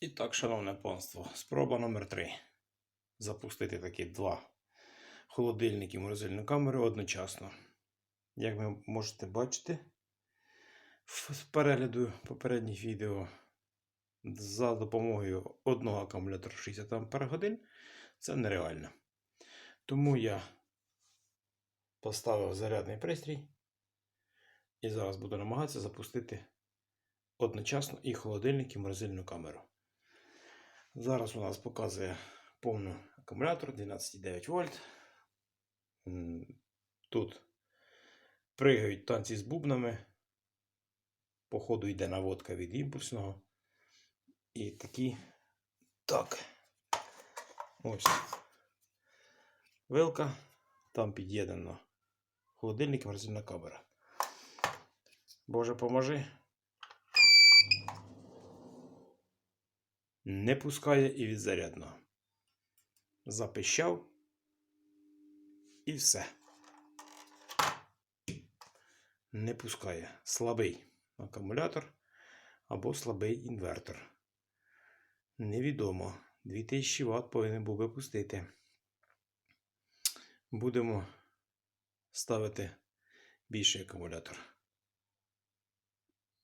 І так, шановне панство, спроба номер 3 Запустити такі два холодильники морозильну камеру одночасно. Як ви можете бачити з перегляду попередніх відео, за допомогою одного акумулятора 60 Ах це нереально. Тому я поставив зарядний пристрій і зараз буду намагатися запустити одночасно і холодильник, і морозильну камеру. Зараз у нас показує повний акумулятор 12,9 вольт. Тут пригають танці з бубнами. Походу йде наводка від імпульсного. І такі. Так. Ось. Вилка. Там під'єднано холодильник і морозильна камера. Боже, поможи. Не пускає і від зарядного. Запищав. І все. Не пускає. Слабий акумулятор або слабий інвертор. Невідомо. 2000 Вт повинен був би пустити. Будемо ставити більший акумулятор.